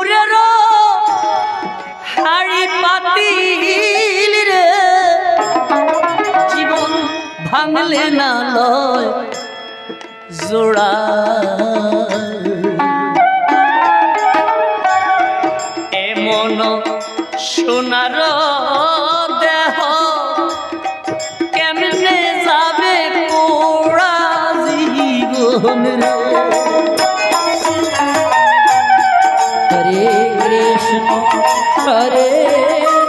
সুরের হাড়ি পাতিল রে। ভাঙলে না লয় জোড়া। এমন সোনার দেহ কেমনে যাবে পোড়া জীবন কৃষ্ণ হরে